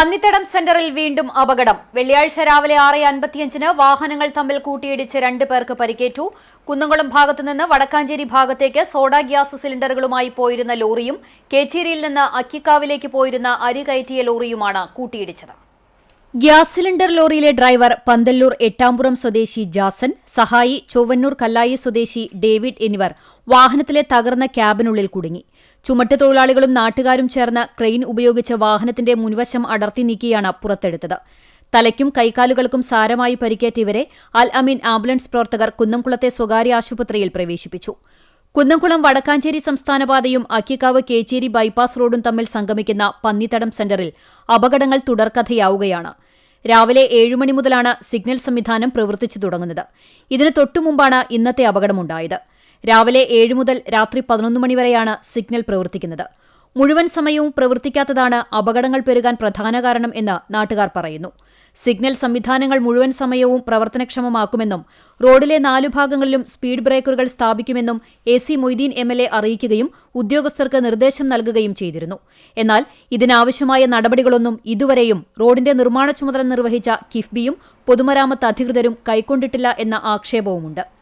പന്നിത്തടം സെന്ററിൽ വീണ്ടും അപകടം. വെള്ളിയാഴ്ച രാവിലെ ആറ് അൻപത്തിയഞ്ചിന് വാഹനങ്ങൾ തമ്മിൽ കൂട്ടിയിടിച്ച് രണ്ട് പേർക്ക് പരിക്കേറ്റു. കുന്നംകുളം ഭാഗത്തുനിന്ന് വടക്കാഞ്ചേരി ഭാഗത്തേക്ക് സോഡ ഗ്യാസ് സിലിണ്ടറുകളുമായി പോയിരുന്ന ലോറിയും കേച്ചേരിയിൽ നിന്ന് അക്കിക്കാവിലേക്ക് പോയിരുന്ന അരി കയറ്റിയ ലോറിയുമാണ് കൂട്ടിയിടിച്ചത്. ഗ്യാസ് സിലിണ്ടർ ലോറിയിലെ ഡ്രൈവർ പന്തല്ലൂർ എട്ടാംപുറം സ്വദേശി ജാസൻ സഹായി ചൊവ്വന്നൂർ കല്ലായി സ്വദേശി ഡേവിഡ് എന്നിവർ വാഹനത്തിലെ തകർന്ന ക്യാബിനുള്ളിൽ കുടുങ്ങി. ചുമട്ട് തൊഴിലാളികളും നാട്ടുകാരും ചേർന്ന് ക്രെയിൻ ഉപയോഗിച്ച് വാഹനത്തിന്റെ മുൻവശം അടർത്തി നീക്കിയാണ് പുറത്തെടുത്തത്. തലയ്ക്കും കൈകാലുകൾക്കും സാരമായി പരിക്കേറ്റ ഇവരെ അൽ അമീൻ ആംബുലൻസ് പ്രവർത്തകർ കുന്നംകുളത്തെ സ്വകാര്യ ആശുപത്രിയിൽ പ്രവേശിപ്പിച്ചു. കുന്നംകുളം വടക്കാഞ്ചേരി സംസ്ഥാനപാതയും അക്കിക്കാവ് കേച്ചേരി ബൈപ്പാസ് റോഡും തമ്മിൽ സംഗമിക്കുന്ന പന്നിത്തടം സെന്ററിൽ അപകടങ്ങൾ തുടർക്കഥയാവുകയാണ്. രാവിലെ ഏഴുമണി മുതലാണ് സിഗ്നൽ സംവിധാനം പ്രവർത്തിച്ചു തുടങ്ങുന്നത്. ഇതിന് തൊട്ടുമുമ്പാണ് ഇന്നത്തെ അപകടമുണ്ടായത്. രാവിലെ ഏഴ് മുതൽ രാത്രി പതിനൊന്ന് മണിവരെയാണ് സിഗ്നൽ പ്രവർത്തിക്കുന്നത്. മുഴുവൻ സമയവും പ്രവർത്തിക്കാത്തതാണ് അപകടങ്ങൾ പെരുകാൻ പ്രധാന കാരണം എന്ന് നാട്ടുകാർ പറയുന്നു. സിഗ്നൽ സംവിധാനങ്ങൾ മുഴുവൻ സമയവും പ്രവർത്തനക്ഷമമാക്കുമെന്നും റോഡിലെ നാലു ഭാഗങ്ങളിലും സ്പീഡ് ബ്രേക്കറുകൾ സ്ഥാപിക്കുമെന്നും A C Moideen M L A അറിയിക്കുകയും ഉദ്യോഗസ്ഥർക്ക് നിർദ്ദേശം നൽകുകയും ചെയ്തിരുന്നു. എന്നാൽ ഇതിനാവശ്യമായ നടപടികളൊന്നും ഇതുവരെയും റോഡിന്റെ നിർമ്മാണ ചുമതല നിർവഹിച്ച കിഫ്ബിയും പൊതുമരാമത്ത് അധികൃതരും കൈക്കൊണ്ടിട്ടില്ല എന്ന ആക്ഷേപവുമുണ്ട്.